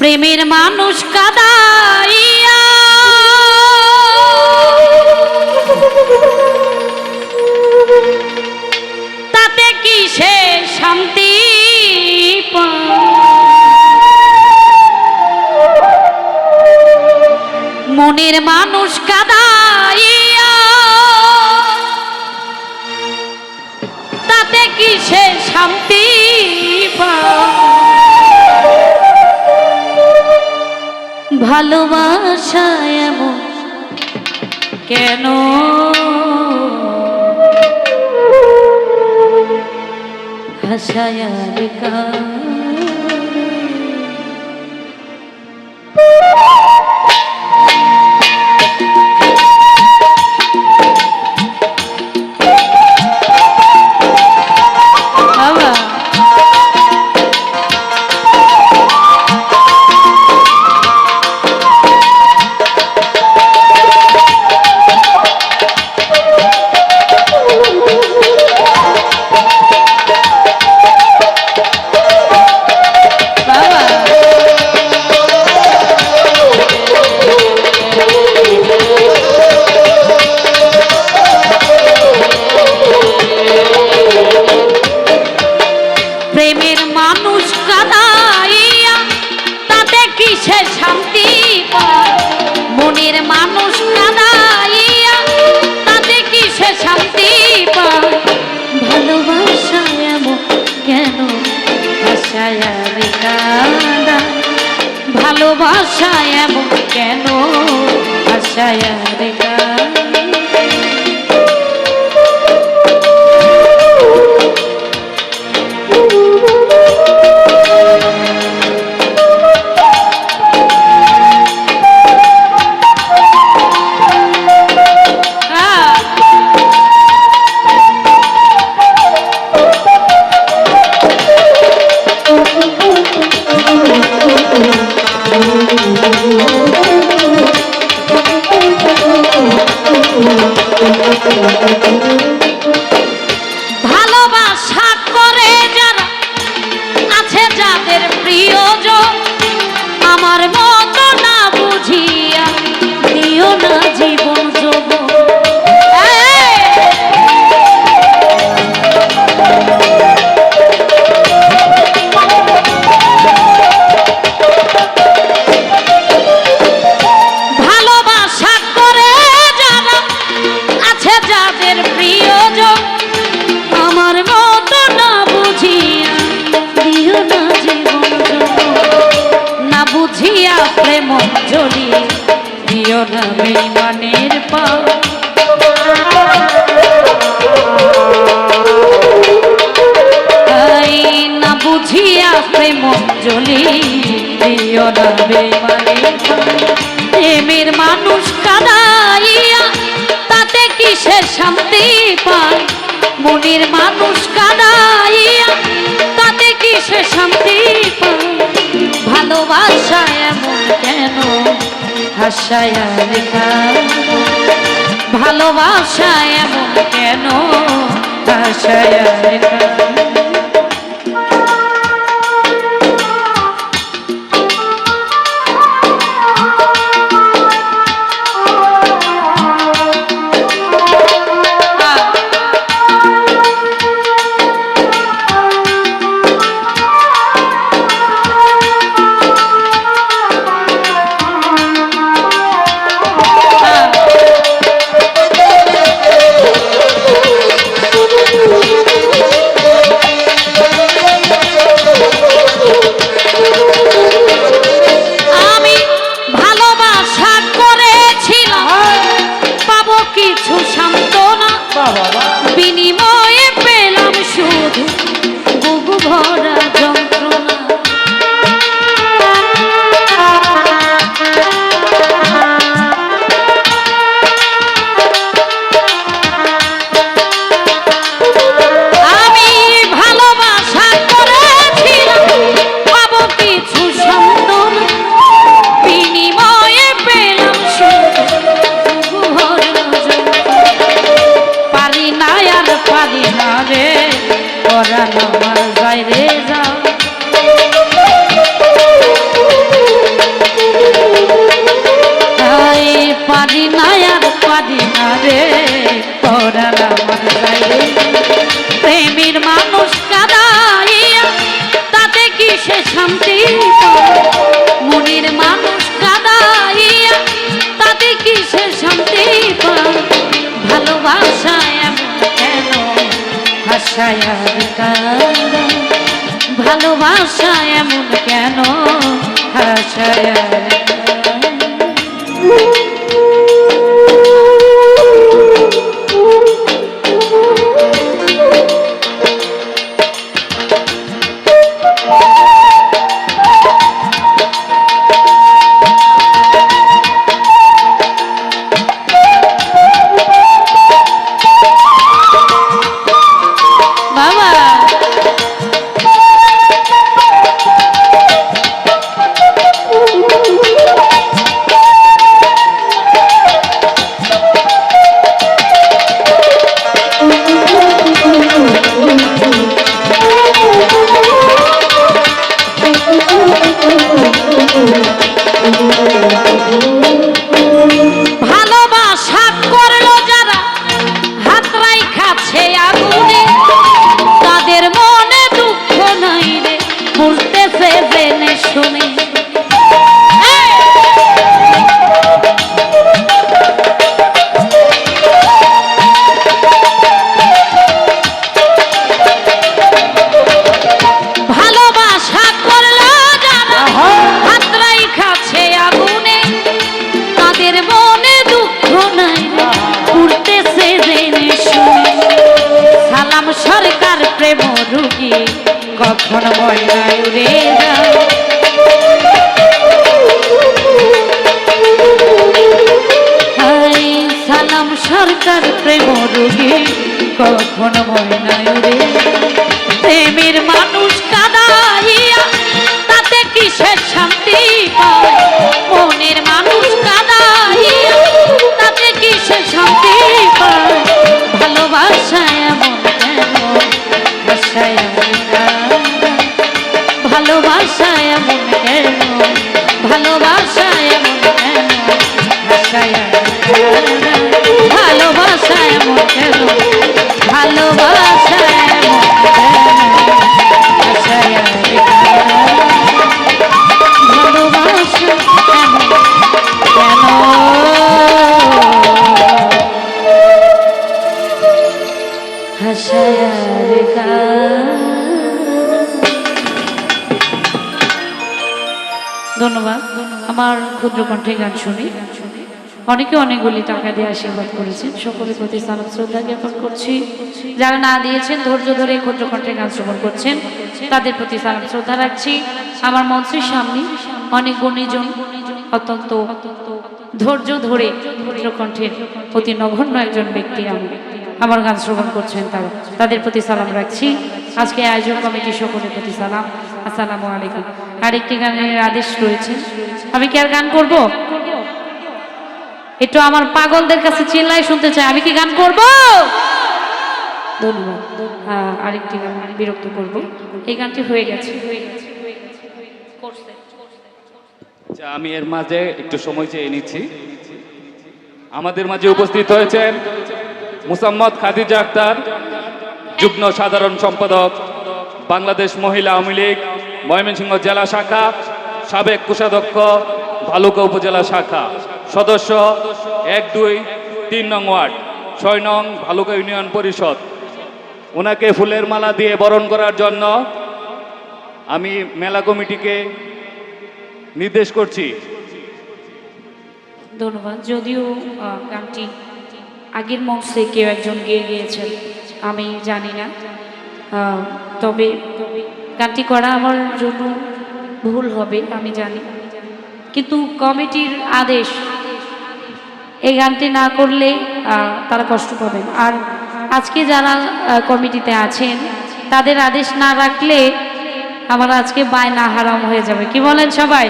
প্রেমের মানুষ কাদাইয়া। তাতে কি সে শান্তি মনের মানুষ কাদাইয়া। তাতে কি সে শান্তি পায়? ভালোবাসা এমন কেন? হাসায় কান মনের মানুষ কাদাইয়া তাতে কিসে শান্তি পায়? ভালোবাসায় কেন? ভাষায় কাদা ভালোবাসায় কেন? ভাষায় কাদা না বেইমানের পা না বুঝিয়া প্রেম জলি দিও না বেইমানের প্রেমের মানুষ কাদাইয়া তাতে কিসে শান্তি পায়? মনের মানুষ কাদাইয়া তাতে কিসে শান্তি পায়? ভালোবাসা এমন কেন হাসায় ভালোবাসা এমন কেন? ভাষায় হাসায় আর পারি না রে করানো কাঁদা ভালোবাসা এমন কেন হাসায়? কখন ময়নায় উড়ে হাই সালাম সরকার প্রেম রুগী কখন হয় উড়ে আমার ক্ষুদ্র কণ্ঠে গান শুনি। অনেকে অনেকগুলি টাকা দিয়ে আশীর্বাদ করেছেন। সকলের প্রতি সালাম, শ্রদ্ধা জ্ঞাপন করছি। যারা না দিয়েছেন, ধৈর্য ধরে ক্ষুদ্র কণ্ঠে গান শ্রবণ করছেন, তাদের প্রতি সালাম, শ্রদ্ধা রাখছি। আমার মঞ্চের সামনে অনেক গুণীজন অত্যন্ত ধৈর্য ধরে ক্ষুদ্র কণ্ঠের অতি নগণ্য একজন ব্যক্তি আমি। আমার গান শ্রবণ করছেন তারা। তাদের প্রতি সালাম রাখছি। আজকে আয়োজক কমিটি সকলের প্রতি সালাম। আসসালামু আলাইকুম। আরেকটি গানের আদেশ রয়েছে। আমি কি আর গান করব? একটু আমার পাগলদের কাছে চিল্লাই শুনতে চাই। আমি কি গান করব? ধন্যবাদ। আরেকটি গান বিরক্ত করব। এই গানটি হয়ে গেছে। আচ্ছা, আমি এর মাঝে একটু সময় চেয়ে নিচ্ছি। আমাদের মাঝে উপস্থিত হয়েছেন মুসাম্মদ খাদিজা আক্তার যুগ্ম সাধারণ সম্পাদক বাংলাদেশ মহিলা আওয়ামী লীগ, ময়মনসিংহ জেলা শাখা, সাবেক কোষাধ্যক্ষ ভালুকা উপজেলা শাখা। সদস্য এক দুই তিন নং ওয়ার্ড, ছয় নং ভালুকা ইউনিয়ন পরিষদ। ওনাকে ফুলের মালা দিয়ে বরণ করার জন্য আমি মেলা কমিটিকে নির্দেশ করছি। ধন্যবাদ। যদিও গানটি আগের মঞ্চে কেউ একজন গিয়ে গিয়েছেন। আমি জানি না। তবে গানটি করা আমার জন্য ভুল হবে, আমি জানি। কিন্তু কমিটির আদেশ, এই গানটি না করলে তারা কষ্ট পাবেন আর আজকে যারা কমিটিতে আছেন, তাদের আদেশ না রাখলে আমার আজকে বায়না হারাম হয়ে যাবে। কি বলেন সবাই?